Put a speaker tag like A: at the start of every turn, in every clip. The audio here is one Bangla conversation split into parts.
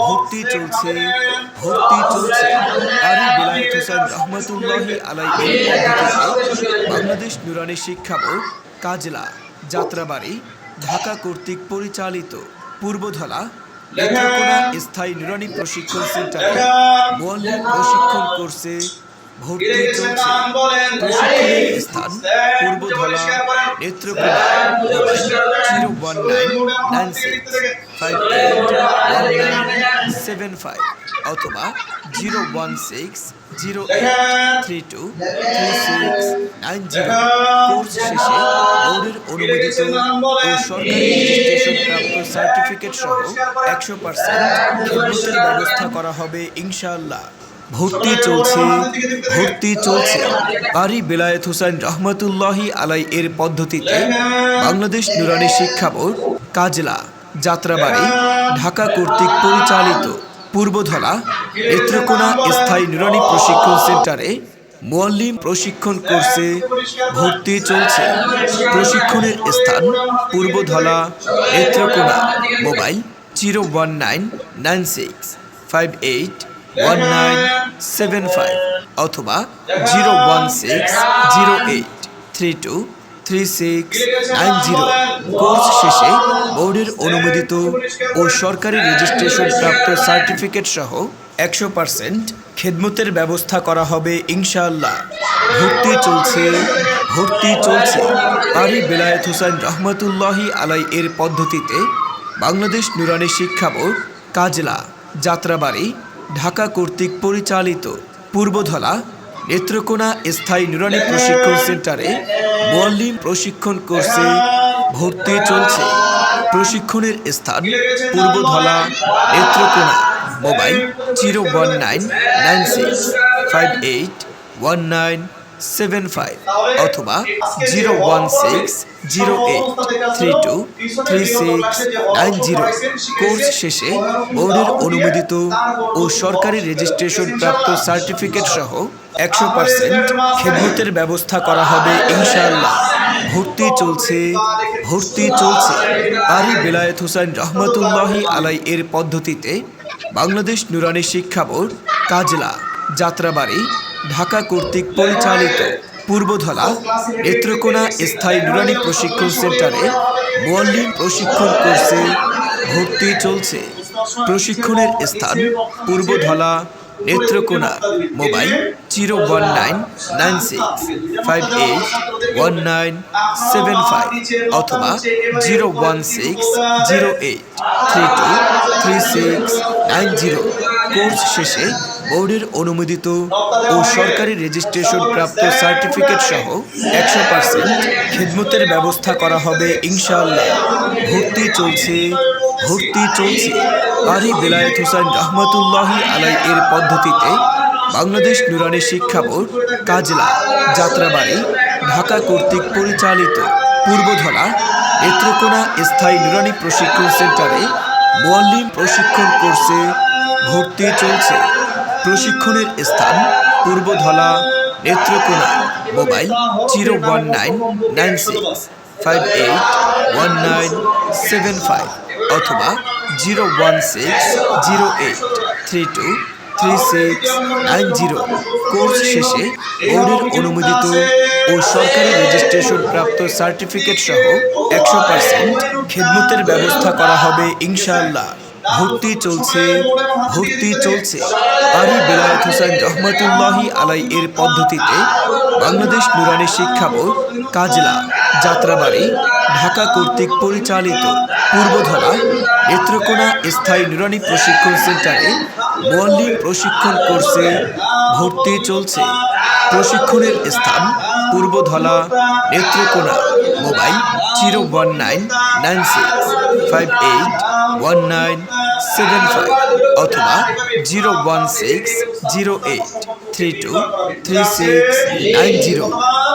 A: ভর্তি চলছে, ভক্তি চলছে। আরি বিলায়ত হোসেন রহমতুল্লাহি আলাই বাংলাদেশ নুরানি শিক্ষা বোর্ড, কাজলা, যাত্রাবাড়ি, ঢাকা কর্তৃক পরিচালিত পূর্বধলা স্থায়ী নুরানি প্রশিক্ষণ সেন্টারে মোয়াল্লিম প্রশিক্ষণ কোর্সে ভর্তি চলছে। স্থান Purbadhala Netrokona mobile zero one nine nine six five eight one nine seven five অথবা zero one six zero eight three two three six nine zero. Course শেষে বোর্ডের অনুমোদিত ও সরকারি রেজিস্ট্রেশন প্রাপ্ত সার্টিফিকেট সহ একশো পার্সেন্ট ব্যবস্থা করা হবে ইনশাআল্লাহ। ভর্তি চলছে ভর্তি চলছে আরি বেলায়েত হোসেন রহমতুল্লাহি আলাই এর পদ্ধতিতে বাংলাদেশ নুরানি শিক্ষা বোর্ড কাজলা যাত্রাবাড়ি ঢাকা কর্তৃক পরিচালিত পূর্বধলা নেত্রকোনা স্থায়ী নুরানি প্রশিক্ষণ সেন্টারে মোয়াল্লিম প্রশিক্ষণ কোর্সে ভর্তি চলছে। প্রশিক্ষণের স্থান Purbadhala Netrokona mobile zero one nine nine six five eight one nine seven five অথবা zero one six zero eight three two three six nine zero course শেষে বোর্ডের অনুমোদিত ও সরকারি রেজিস্ট্রেশন প্রাপ্ত সার্টিফিকেট সহ একশো পার্সেন্ট খেদমতের ব্যবস্থা করা হবে ইনশাআল্লাহ। ভর্তি চলছে ভর্তি চলছে। আরি বেলায়েত হোসেন রহমতুল্লাহি আলাই এর পদ্ধতিতে বাংলাদেশ নুরানি শিক্ষা বোর্ড, কাজলা, যাত্রাবাড়ি ঢাকা কর্তৃক পরিচালিত পূর্বধলা নেত্রকোনা স্থায়ী নুরানি প্রশিক্ষণ সেন্টারে মোয়াল্লিম প্রশিক্ষণ কোর্সে ভর্তি চলছে। প্রশিক্ষণের স্থান Purbadhala Netrokona. Mobile zero one nine nine six five eight one nine seven five অথবা zero one six zero eight three two three six nine zero course শেষে বোর্ডের অনুমোদিত ও সরকারি রেজিস্ট্রেশন প্রাপ্ত সার্টিফিকেট সহ একশো পার্সেন্ট খেদমতের ব্যবস্থা করা হবে ইনশাআল্লাহ। ভর্তি চলছে ভর্তি চলছে। আরি বেলায়েত হোসেন রহমতুল্লাহি আলাই এর পদ্ধতিতে বাংলাদেশ নুরানি শিক্ষা বোর্ড, কাজলা, যাত্রাবাড়ি ঢাকা কর্তৃক পরিচালিত পূর্বধলা নেত্রকোনা স্থায়ী নুরানি প্রশিক্ষণ সেন্টারে মোয়াল্লিম প্রশিক্ষণ কোর্সে ভর্তি চলছে। প্রশিক্ষণের স্থান Purbadhala Netrokona mobile zero one nine nine six five eight one nine seven five অথবা zero one six zero eight three two three six nine zero course শেষে বোর্ডের অনুমোদিত ও সরকারি রেজিস্ট্রেশন প্রাপ্ত সার্টিফিকেট সহ একশো পার্সেন্ট খেদমতের ব্যবস্থা করা হবে ইনশাআল্লাহ। ভর্তি চলছে ভর্তি চলছে। আরি বেলায়েত হোসেন রহমতুল্লাহি আলাই এর পদ্ধতিতে বাংলাদেশ নুরানি শিক্ষা বোর্ড, কাজলা, যাত্রাবাড়ি, ঢাকা কর্তৃক পরিচালিত পূর্বধলা নেত্রকোনা স্থায়ী নুরানি প্রশিক্ষণ সেন্টারে মোয়াল্লিম প্রশিক্ষণ কোর্সে ভর্তি চলছে। প্রশিক্ষণের স্থান Purbadhala Netrokona, mobile zero one nine nine six five eight one nine seven five অথবা zero one six zero eight three two three six nine zero. Course শেষে বোর্ডের অনুমোদিত ও সরকারি রেজিস্ট্রেশন প্রাপ্ত সার্টিফিকেট সহ একশো পার্সেন্ট খেদমতের ব্যবস্থা করা হবে ইনশাআল্লাহ। ভর্তি চলছে ভর্তি চলছে। আরি বেলায়েত হোসেন রহমতুল্লাহি আলাই এর পদ্ধতিতে বাংলাদেশ নুরানি শিক্ষা বোর্ড কাজলা, যাত্রাবাড়ি, ঢাকা কর্তৃক পরিচালিত পূর্বধলা নেত্রকোনা স্থায়ী নুরানি প্রশিক্ষণ সেন্টারে মোয়াল্লিম প্রশিক্ষণ কোর্সে ভর্তি চলছে। প্রশিক্ষণের স্থান Purbadhala Netrokona, mobile zero one nine nine six five eight one nine seven five অথবা zero one six zero eight three two three six nine zero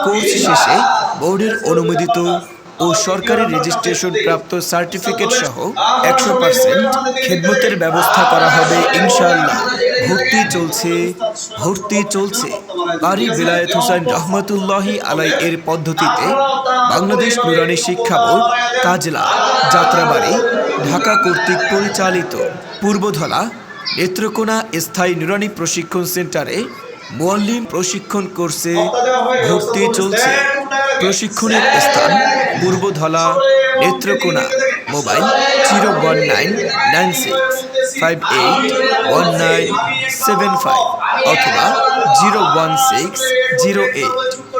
A: course শেষে বোর্ডের অনুমোদিত ও সরকারি রেজিস্ট্রেশন প্রাপ্ত সার্টিফিকেট সহ একশো পার্সেন্ট খেদমতের ব্যবস্থা করা হবে ইনশাআল্লাহ। ভর্তি চলছে ভর্তি চলছে। আরি বেলায়েত হোসেন রহমতুল্লাহি আলাই এর পদ্ধতিতে বাংলাদেশ নুরানি শিক্ষা বোর্ড, কাজলা, যাত্রাবাড়ি ঢাকা কর্তৃক পরিচালিত পূর্বধলা নেত্রকোনা স্থায়ী নুরানি প্রশিক্ষণ সেন্টারে মোয়াল্লিম প্রশিক্ষণ কোর্সে ভর্তি চলছে। প্রশিক্ষণের স্থান Purbadhala Netrokona. Mobile zero one nine nine six five eight one nine seven five অথবা zero one six zero eight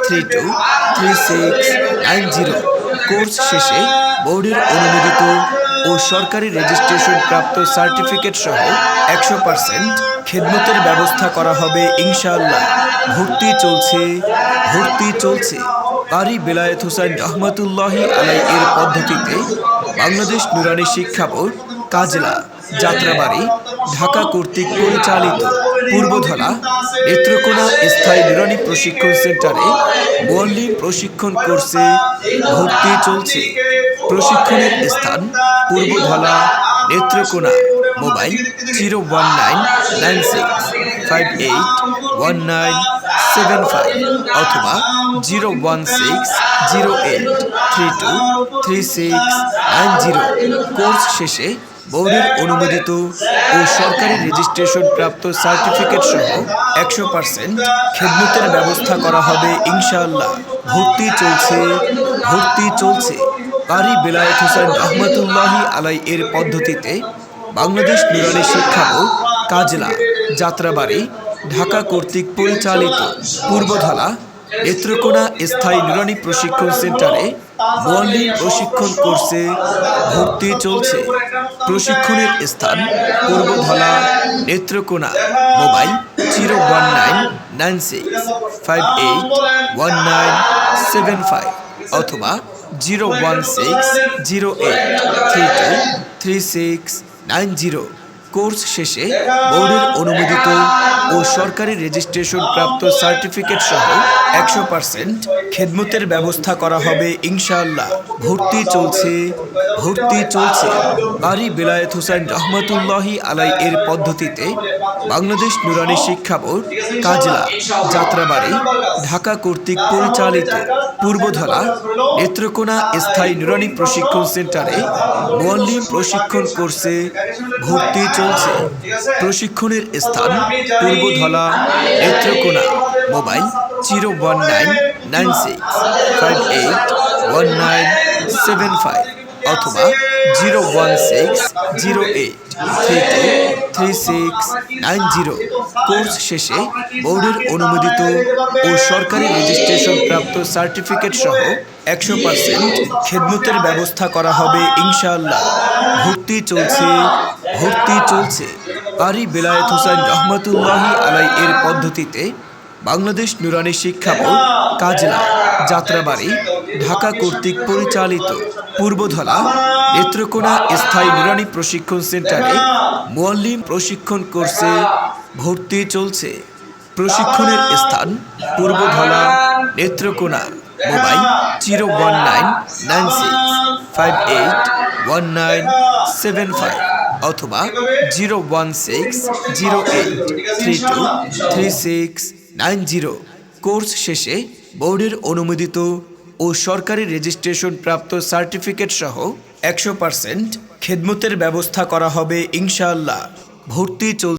A: three two three six nine zero. Course শেষে বোর্ডের অনুমোদিত ও সরকারি রেজিস্ট্রেশন প্রাপ্ত সার্টিফিকেট সহ একশো পার্সেন্ট খেদমতের ব্যবস্থা করা হবে ইনশাআল্লাহ। ভর্তি চলছে ভর্তি চলছে। কারি বেলায়েত হোসেন রহমতুল্লাহি আলাই এর পদ্ধতিতে বাংলাদেশ নুরানি শিক্ষা বোর্ড, কাজলা, যাত্রাবাড়ি, ঢাকা কর্তৃক পরিচালিত পূর্বধলা নেত্রকোনা স্থায়ী নুরানি প্রশিক্ষণ সেন্টারে মোয়াল্লিম প্রশিক্ষণ কোর্সে ভর্তি চলছে। প্রশিক্ষণের স্থান Purbadhala Netrokona, mobile zero one nine nine six, five eight one nine seven five অথবা zero one six zero eight three two three six nine zero. Course শেষে বোর্ডের অনুমোদিত ও সরকারি রেজিস্ট্রেশন প্রাপ্ত সার্টিফিকেট সহ একশো পার্সেন্ট খেদমতের ব্যবস্থা করা হবে ইনশাআল্লাহ। ভর্তি চলছে ভর্তি চলছে। কারি বেলায়েত হোসেন রহমতুল্লাহি আলাই এর পদ্ধতিতে বাংলাদেশ নুরানি শিক্ষা বোর্ড কাজলা, যাত্রাবাড়ি, ঢাকা কর্তৃক পরিচালিত পূর্বধলা নেত্রকোনা স্থায়ী নুরানি প্রশিক্ষণ সেন্টারে মোয়াল্লিম প্রশিক্ষণ কোর্সে ভর্তি চলছে। প্রশিক্ষণের স্থান Purbadhala Netrokona, mobile zero one nine nine six five eight one nine seven five. অথবা zero one six zero eight three two three six nine zero. Course শেষে বোর্ডের অনুমোদিত ও সরকারি রেজিস্ট্রেশন প্রাপ্ত সার্টিফিকেট সহ একশো পার্সেন্ট খেদমতের ব্যবস্থা করা হবে ইনশাআল্লাহ। ভর্তি চলছে ভর্তি চলছে। বাড়ি বেলায়েত হোসেন রহমতুল্লাহি আলাই এর পদ্ধতিতে বাংলাদেশ নুরানি শিক্ষা বোর্ড কাজলা যাত্রাবাড়ি ঢাকা কর্তৃক পরিচালিত পূর্বধলা নেত্রকোনা স্থায়ী নুরানি প্রশিক্ষণ সেন্টারে মোয়াল্লিম প্রশিক্ষণ কোর্সে ভর্তি চলছে। প্রশিক্ষণের স্থান, Purbadhala, Netrokona, mobile zero one nine nine six, five eight one nine seven five অথবা zero one six zero eight three two three six nine zero. Course শেষে বোর্ডের অনুমোদিত ও সরকারি রেজিস্ট্রেশন প্রাপ্ত সার্টিফিকেট সহ একশো পার্সেন্ট খেদমতের ব্যবস্থা করা হবে ইনশাআল্লাহ। ভর্তি চলছে ভর্তি চলছে। কারি বেলায়েত হোসেন রহমতুল্লাহি আলাই এর পদ্ধতিতে বাংলাদেশ নুরানি শিক্ষা বোর্ড, কাজলা, যাত্রাবাড়ি, ঢাকা কর্তৃক পরিচালিত পূর্বধলা নেত্রকোনা স্থায়ী নুরানি প্রশিক্ষণ সেন্টারে মোয়াল্লিম প্রশিক্ষণ কোর্সে ভর্তি চলছে। প্রশিক্ষণের স্থান Purbadhala Netrokona. Mobile zero one nine nine six five eight one nine seven five অথবা zero one six zero eight three two three six nine zero. Course শেষে বোর্ডের অনুমোদিত ও সরকারি রেজিস্ট্রেশন প্রাপ্ত সার্টিফিকেট সহ একশো পার্সেন্ট খেদমতের ব্যবস্থা করা হবে ইনশাআল্লাহ। ভর্তি চল